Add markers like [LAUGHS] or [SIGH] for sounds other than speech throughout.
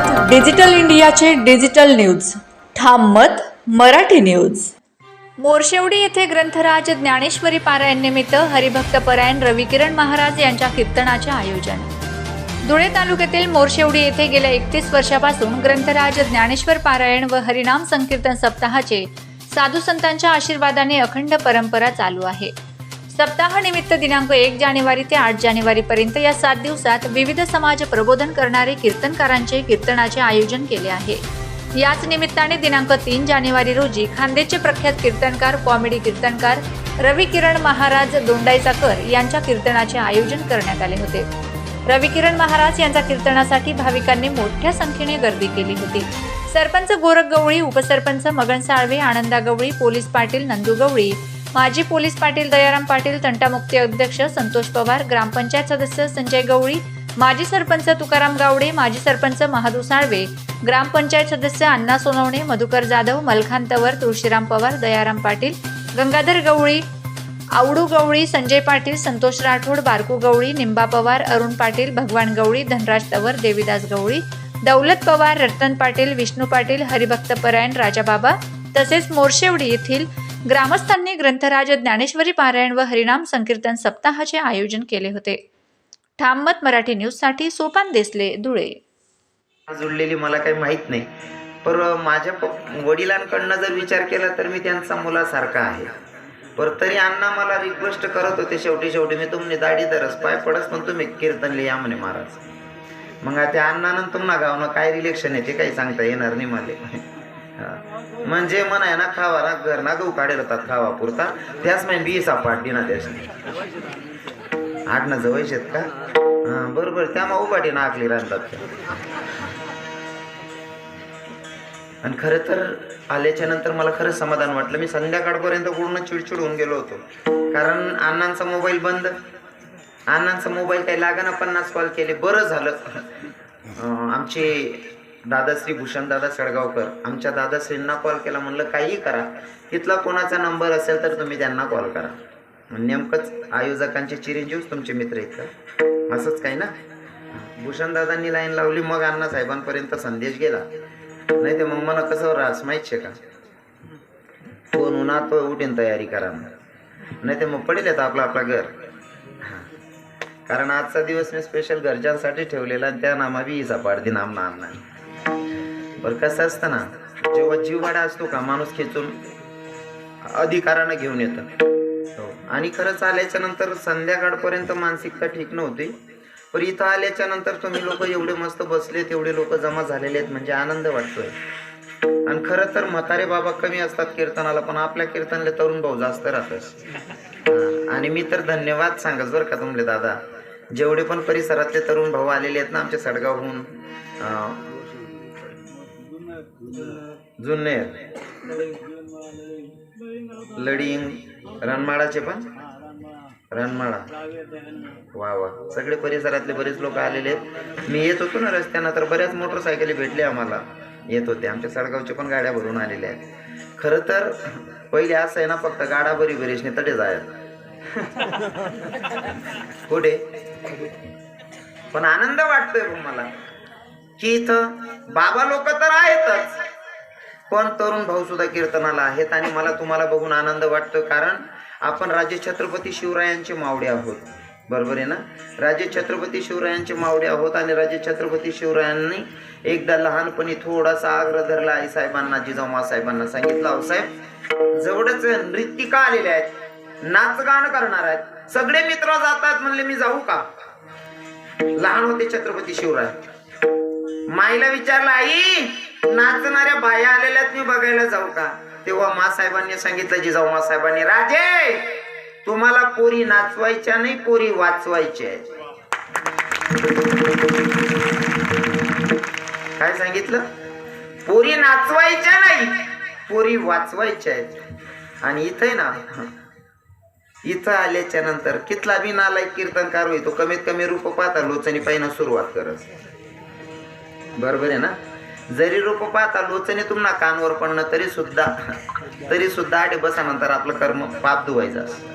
पाहत डिजिटल इंडियाचे digital news. ठाम मत मराठी न्यूज. मोरशेवडी येथे ग्रंथराज ज्ञानेश्वरी पारायण निमित्त हरिभक्त परायण रविकिरण महाराज यांच्या कीर्तनाचे आयोजन. धुळे तालुक्यातील मोरशेवडी येथे गेल्या एकतीस वर्षापासून ग्रंथराज ज्ञानेश्वर पारायण व हरिनाम संकीर्तन सप्ताहाचे साधू संतांच्या आशीर्वादाने अखंड परंपरा चालू आहे. सप्ताहानिमित्त दिनांक एक जानेवारी ते आठ जानेवारी पर्यंत या सात दिवसात विविध समाज प्रबोधन करणारे कीर्तनकारांचे कीर्तनाचे आयोजन केले आहे. याच निमित्ताने दिनांक तीन जानेवारी रोजी खांदेचे प्रख्यात कीर्तनकार कॉमेडी कीर्तनकार रवी किरण महाराज दोंडाईचाकर यांच्या कीर्तनाचे आयोजन करण्यात आले होते. रवी किरण महाराज यांच्या कीर्तनासाठी भाविकांनी मोठ्या संख्येने गर्दी केली होती. सरपंच गोरख गवळी उपसरपंच मगन साळवे आनंदा गवळी पोलीस पाटील नंदू गवळी माजी पोलीस पाटील दयाराम पाटील तंटामुक्ती अध्यक्ष संतोष पवार ग्रामपंचायत सदस्य संजय गवळी माजी सरपंच तुकाराम गावडे माजी सरपंच महादू साळवे ग्रामपंचायत सदस्य अण्णा सोनवणे मधुकर जाधव मलखान तवर तुळशीराम पवार दयाराम पाटील गंगाधर गवळी आवडू गवळी संजय पाटील संतोष राठोड बारकू गवळी निंबा पवार अरुण पाटील भगवान गवळी धनराज तवर देवीदास गवळी दौलत पवार रतन पाटील विष्णू पाटील हरिभक्त परायण राजाबाबा तसेच मोरशेवडी येथील ग्रामस्थांनी ग्रंथराज ज्ञानेश्वरी पारायण व हरिनाम संकीर्तन सप्ताहाचे आयोजन केले होते. ठाममत मराठी न्यूजसाठी सोपान देसले धुळे. जुळलेली मला काही माहीत नाही. पर माझ्या वडिलांकडनं जर विचार केला तर मी त्यांचा मुलासारखा आहे. पर तरी अण्णा मला रिक्वेस्ट करत होते शेवटी शेवटी मी तुमने दाढी धरस पाय पडस पण तुम्ही कीर्तन लिहा म्हणे महाराज. मग त्या अण्णानं तुम्हाला गावनं काय रिलेक्शन आहे ते काही सांगता येणार नाही मला. म्हणजे म्हणाय ना खावा ना घर ना गहू काढेल होतात खावा पुरता त्याच माहिती बी सापाट दिना त्याच. आडनं जवळचे शेत का? हा बरोबर. त्या मग उभाटी ना आखली राहतात आणि खरं तर आल्याच्यानंतर मला खरंच समाधान वाटलं. मी संध्याकाळपर्यंत पूर्ण चिडचिड होऊन गेलो होतो. कारण अण्णांचा मोबाईल बंद. अण्णांचा मोबाईल काही लागाना पन्नास कॉल केले. बरं झालं. आमची आमचे दादाश्री भूषण दादा सडगावकर आमच्या दादाश्रींना कॉल केला म्हणलं काहीही करा. तिथला कोणाचा नंबर असेल तर तुम्ही त्यांना कॉल करा. नेमकंच आयोजकांचे चिरंजीव तुमचे मित्र इथं असंच काही ना? भूषण दादांनी लाईन लावली मग अण्णा साहेबांपर्यंत संदेश गेला. नाही ते मग मला कसं रास माहीत शे का? फोन उन्हात उठेन तयारी करा नाही ते मग पडेल येतं आपलं आपलं घर. कारण आजचा दिवस मी स्पेशल गरजांसाठी ठेवलेला आणि त्या नामा बी पाडदी नाम आणणार बरं कसं असतं ना जेव्हा जीववाडा असतो का माणूस खेचून अधिकारानं घेऊन येतं. हो. आणि खरंच आल्याच्यानंतर संध्याकाळपर्यंत मानसिकता ठीक नव्हती पण इथं आल्याच्यानंतर तुम्ही लोक एवढे मस्त बसले तेवढे लोक जमा झालेले आहेत म्हणजे आनंद वाटतोय. आणि खरं तर म्हातारे बाबा कमी असतात कीर्तनाला पण आपल्या कीर्तनले तरुण भाऊ जास्त राहतच [LAUGHS] आणि मी तर धन्यवाद सांगत बरं का तुमले दादा. जेवढे पण परिसरातले तरुण भाऊ आलेले आहेत ना आमच्या सडगावहून जुने लडिंग रणमाळाचे पण? रणमाळा. वा वा. सगळे परिसरातले बरेच लोक आलेले आहेत. मी येत होतो ना रस्त्यानं तर बऱ्याच मोटरसायकली भेटली आम्हाला. येत होते. आमच्या सडगावच्या पण गाड्या भरून आलेल्या आहेत. खरं तर पहिले असं आहे ना फक्त गाडा बरी बरीशने तडे जायत कुठे? पण आनंद वाटतोय मला. की इथं बाबा लोक तर आहेतच. पण तरुण भाऊ सुद्धा कीर्तनाला आहेत आणि मला तुम्हाला बघून आनंद वाटतो कारण आपण राजे छत्रपती शिवरायांचे मावडे आहोत. बरोबर आहे ना? राजे छत्रपती शिवरायांचे मावडे आहोत आणि राजे छत्रपती शिवरायांनी एकदा लहानपणी थोडासा आग्रह धरला आई साहेबांना जिजाऊमा साहेबांना सांगितलं अहो साहेब जवळच नृत्तिका आलेल्या आहेत नाचगान करणार आहेत सगळे मित्र जातात म्हणले मी जाऊ का? लहान होते छत्रपती शिवराय. माईला विचारलं आई नाचणाऱ्या बाया आलेल्यात मी बघायला जाऊ का? तेव्हा मासाहेबांनी सांगितलं जिजाऊ मासाहेबांनी. राजे तुम्हाला पोरी नाचवायच्या नाही पोरी वाचवायच्या काय सांगितलं? पोरी नाचवायच्या नाही पोरी वाचवायच्या आहेत. आणि इथे ना इथं आल्याच्यानंतर कितला बी नालायक कीर्तनकार होई तो. कमीत कमी रूप पाहता लोचणी पाहिजे सुरुवात करत. बरोबर आहे ना? जरी रूप पाहता लोचने तुम्हाला कानवर पडणं तरी सुद्धा तरी सुद्धा आडे बसानंतर आपलं कर्म पाप धुवायचं असतं.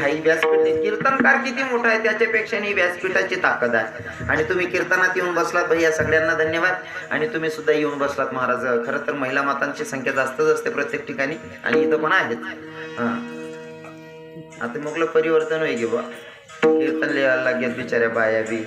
हाही व्यासपीठ कीर्तनकार किती मोठा आहे त्याच्यापेक्षा ही व्यासपीठाची ताकद आहे. आणि तुम्ही कीर्तनात येऊन बसलात भैया सगळ्यांना धन्यवाद. आणि तुम्ही सुद्धा येऊन बसलात महाराज. खरं तर महिला मातांची संख्या जास्तच असते प्रत्येक ठिकाणी. आणि इथं पण आहेत. हां. आता मग परिवर्तन होई गे बा कीर्तन लिहायला लागेल बिचाऱ्या बाया बी.